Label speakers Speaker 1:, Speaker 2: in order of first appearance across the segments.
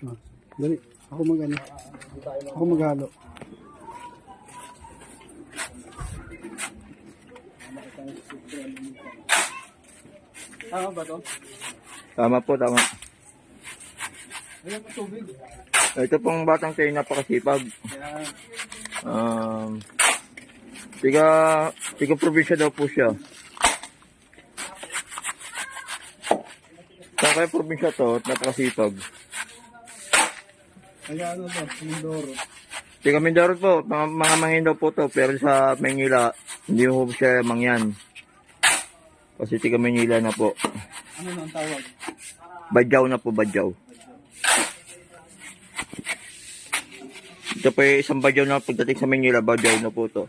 Speaker 1: Ah, dali. Ako mag ano. Ako maghalo. Tama ba to?
Speaker 2: Tama po, tama.
Speaker 1: Ayan pa tubig.
Speaker 2: Ito pong batang kayo napakasipag.
Speaker 1: Ayan.
Speaker 2: Um, tiga, tiga probinsya daw po siya. Saan kaya probinsya to? at Napakasipag.
Speaker 1: Kaya ano to? Mindoro.
Speaker 2: Tiga Mindoro po, mga, mga mangin daw po to, pero sa Manila, hindi po siya mangyan. Kasi tiga Manila na po.
Speaker 1: Ano na ang tawag?
Speaker 2: Badyaw na po, badyaw. Ito po isang badyaw na pagdating sa Manila, badyaw na po to.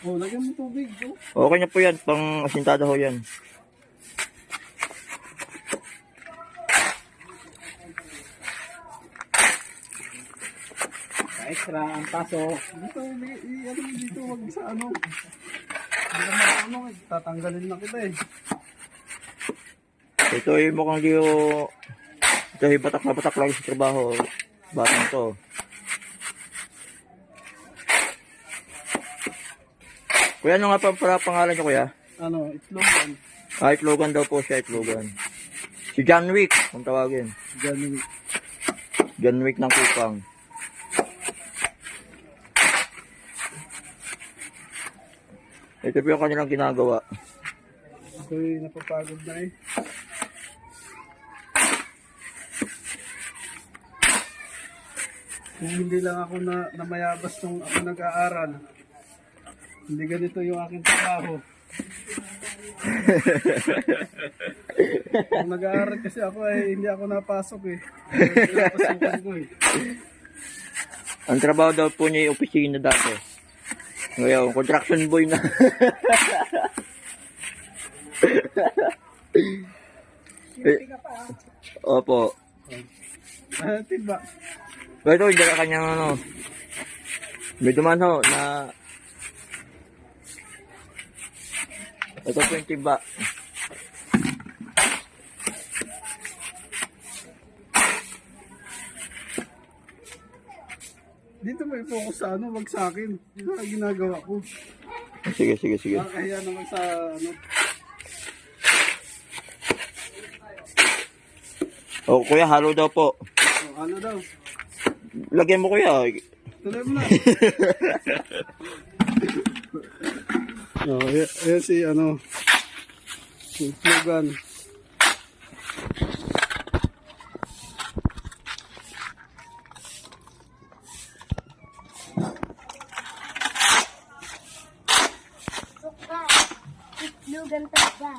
Speaker 1: Oh, lagyan mo tubig. Oh.
Speaker 2: Okay na po yan, pang asintada ho yan.
Speaker 1: Extra ang paso. Dito, i- ano dito, wag sa ano. Hindi ka ano, tatanggalin na kita eh.
Speaker 2: Ito ay mukhang di ko... Ito ay batak na batak lang sa trabaho. Batang to. Kuya, ano nga pa pala pangalan niyo, kuya?
Speaker 1: Ano, itlog yan.
Speaker 2: Ah, itlogan daw po siya, itlogan. Si John Wick, kung tawagin.
Speaker 1: Ganun.
Speaker 2: John Wick ng Kupang. Ito po yung kanilang ginagawa.
Speaker 1: Ako'y napapagod na eh. Kung hindi lang ako na, na mayabas nung ako nag-aaral, hindi ganito yung aking trabaho. Kung nag-aaral kasi ako ay hindi ako napasok eh. Ko eh.
Speaker 2: Ang trabaho daw po niya yung opisina dati. Ngayon, construction boy na. Eh, Opo.
Speaker 1: Ah, tiba.
Speaker 2: Pero ito, ka kanyang ano. May duman ho na... Ito po yung
Speaker 1: Dito may focus sa ano, wag sa akin. Ito ang ginagawa ko.
Speaker 2: Sige, sige, sige.
Speaker 1: Nakakahiya naman sa ano.
Speaker 2: O, kuya, halo daw po.
Speaker 1: Oh, ano daw?
Speaker 2: Lagyan mo, kuya.
Speaker 1: Tuloy mo na. oh, ayan si ano. Si slogan.
Speaker 3: Itlogan pa ba?